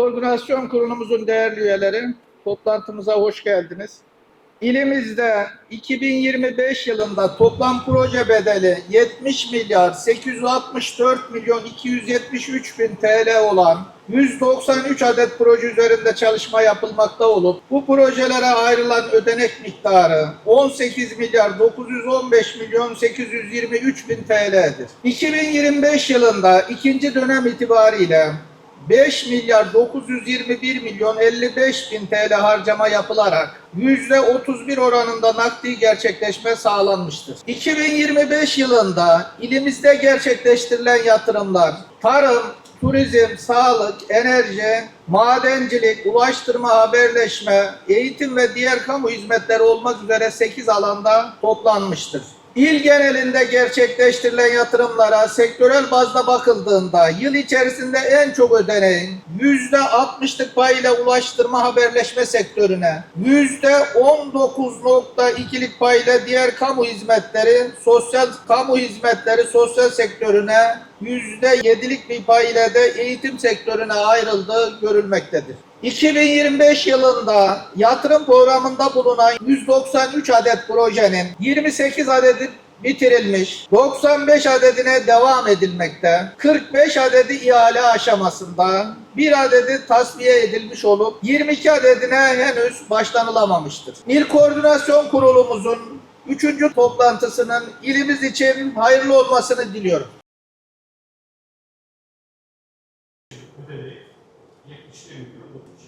Koordinasyon Kurulumuzun değerli üyeleri, toplantımıza hoş geldiniz. İlimizde 2025 yılında toplam proje bedeli 70 milyar 864 milyon 273 bin TL olan 193 adet proje üzerinde çalışma yapılmakta olup bu projelere ayrılan ödenek miktarı 18 milyar 915 milyon 823 bin TL'dir. 2025 yılında ikinci dönem itibariyle 5 milyar 921 milyon 55 bin TL harcama yapılarak %31 oranında nakdi gerçekleşme sağlanmıştır. 2025 yılında ilimizde gerçekleştirilen yatırımlar tarım, turizm, sağlık, enerji, madencilik, ulaştırma, haberleşme, eğitim ve diğer kamu hizmetleri olmak üzere 8 alanda toplanmıştır. İl genelinde gerçekleştirilen yatırımlara sektörel bazda bakıldığında yıl içerisinde en çok ödeneğin %60'lık payıyla ulaştırma haberleşme sektörüne, %19.2'lik payıyla diğer kamu hizmetleri, sosyal kamu hizmetleri sosyal sektörüne, %7'lik bir pay ile de eğitim sektörüne ayrıldığı görülmektedir. 2025 yılında yatırım programında bulunan 193 adet projenin 28 adedi bitirilmiş, 95 adedine devam edilmekte, 45 adedi ihale aşamasında, 1 adedi tasfiye edilmiş olup 22 adedine henüz başlanılamamıştır. İl Koordinasyon Kurulumuzun 3. toplantısının ilimiz için hayırlı olmasını diliyorum. 4 года.